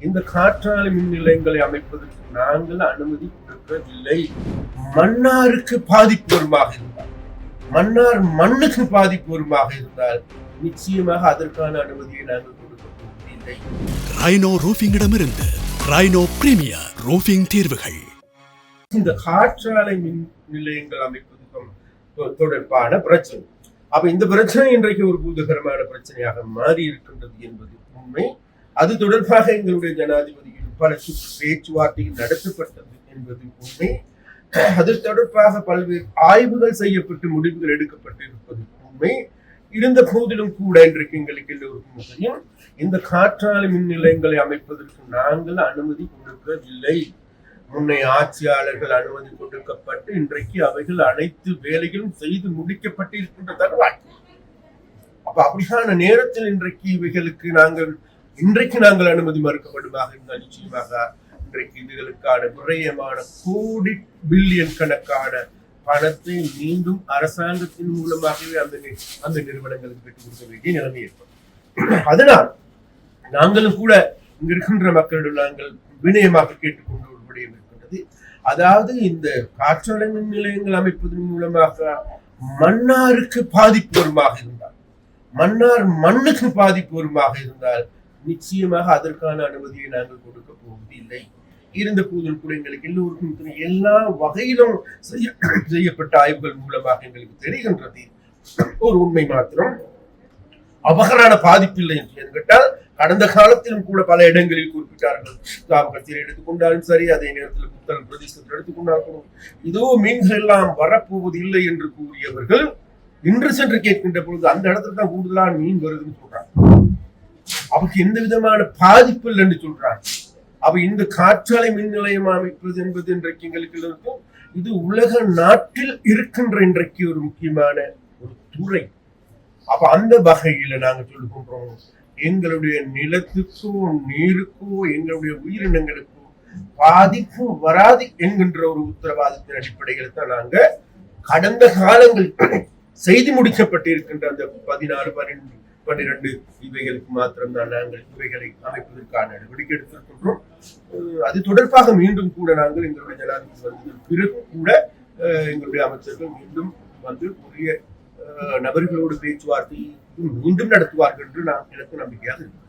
இந்த காற்றாலை மின் நிலையங்களை அமைப்பதற்கு நாங்கள் அனுமதி கொடுக்கவில்லை. மன்னாருக்கு பாதிப்பு வருமாக இருந்தால் மன்னார் மண்ணுக்கு பாதிப்பு வருமாக இருந்தால் நிச்சயமாக அதற்கான அனுமதியை நாங்கள் கொடுக்க போவதில்லை. ரைனோ ரூஃபிங்கிடமிருந்து ரைனோ பிரீமியர் ரூஃபிங் தீர்வுகள். இந்த காற்றாலை மின் நிலையங்கள் அமைப்பதற்கும் தொ- தொடர்பான பிரச்சனை. அப்ப இந்த பிரச்சனை இன்றைக்கு ஒரு பூதகரமான பிரச்சனையாக மாறி இருக்கின்றது என்பது உண்மை. அது தொடர்பாக எங்களுடைய ஜனாதிபதியின் பல சுற்று பேச்சுவார்த்தைகள் நடத்தப்பட்டது என்பது உண்மை. அது தொடர்பாக பல்வேறு ஆய்வுகள் செய்யப்பட்டு முடிவுகள் எடுக்கப்பட்டிருப்பது உண்மை. இருந்த போதிலும் கூட இன்றைக்கு எங்களுக்கு எல்லோருக்கும் தெரியும் இந்த காற்றாலை மின் நிலையங்களை அமைப்பதற்கு நாங்கள் அனுமதி கொடுக்கவில்லை. முன்னைய ஆட்சியாளர்கள் அனுமதி கொடுக்கப்பட்டு இன்றைக்கு அவைகள் அனைத்து வேலைகளும் செய்து முடிக்கப்பட்டிருக்கின்ற தருவாய் அப்ப அப்படியான நேரத்தில் இன்றைக்கு இவைகளுக்கு நாங்கள் இன்றைக்கு நாங்கள் அனுமதி மறுக்கப்படுமாக இருந்தால் நிச்சயமாக இன்றைக்கு இதுகளுக்கான விரயமான கோடி பில்லியன் கணக்கான பணத்தை மீண்டும் அரசாங்கத்தின் மூலமாகவே அந்த அந்த நிறுவனங்களுக்கு பெற்றுக் கொடுக்க வேண்டிய நிலைமை ஏற்படும். அதனால் நாங்களும் கூட இங்க இருக்கின்ற மக்களிடம் நாங்கள் வினயமாக கேட்டுக்கொண்ட ஒரு விடயம் இருக்கின்றது. அதாவது இந்த காற்றாலை மின் நிலையங்கள் அமைப்பதன் மூலமாக மன்னாருக்கு பாதிப்பு வருமாக இருந்தால் மன்னார் மண்ணுக்கு பாதிப்பு வருமாக இருந்தால் நிச்சயமாக அதற்கான அனுமதியை நாங்கள் கொடுக்க போவதில்லை. இருந்த போதும் கூட எங்களுக்கு எல்லோருக்கும் எல்லா வகையிலும் செய்ய- செய்யப்பட்ட ஆய்வுகள் மூலமாக எங்களுக்கு தெரிகின்றது. ஒரு உண்மை மாத்திரம். அபகரான பாதிப்பில்லை என்று கேட்டால் கடந்த காலத்திலும் கூட பல இடங்களில் குறிப்பிட்டார்கள். நாம் எடுத்துக்கொண்டாலும் சரி அதே நேரத்தில் புத்தகம் பிரதேசத்தில் எடுத்துக்கொண்டாலும். இதோ மீன்கள் எல்லாம் வரப்போவது இல்லை என்று கூறியவர்கள் இன்று சென்று கேட்கின்ற பொழுது அந்த இடத்துல தான் கூடுதலான மீன் வருதுன்னு சொல்றாங்க. அவருக்கு எந்த விதமான பாதிப்பு இல்லை என்று சொல்றாங்க. அப்ப இந்த காற்றாலை மின் நிலையம் அமைப்பது என்பது இன்றைக்கு எங்களுக்கு இருக்கும் இது உலக நாட்டில் இருக்கின்ற இன்றைக்கு ஒரு முக்கியமான ஒரு துறை. அப்ப அந்த வகையில நாங்க சொல்லுகின்றோம் எங்களுடைய நிலத்துக்கோ நீருக்கோ எங்களுடைய உயிரினங்களுக்கோ பாதிப்பு வராது என்கின்ற ஒரு உத்தரவாதத்தின் அடிப்படையில் தான் நாங்க கடந்த காலங்கள் செய்து முடிக்கப்பட்டிருக்கின்ற அந்த பதினாலு பன்னெண்டு பன்னிரண்டு இவைகளுக்கு மாத்திரம்தான் நாங்கள் இவைகளை அமைப்பதற்கான நடவடிக்கை எடுத்திருக்கின்றோம். அஹ் அது தொடர்பாக மீண்டும் கூட நாங்கள் எங்களுடைய ஜனாதிபதி வந்ததன் பிறகு கூட அஹ் எங்களுடைய அமைச்சர்கள் மீண்டும் வந்து உரிய அஹ், நபர்களோடு பேச்சுவார்த்தை மீண்டும் நடத்துவார்கள் என்று நான் எனக்கு நம்பிக்கையாக இருக்கிறேன்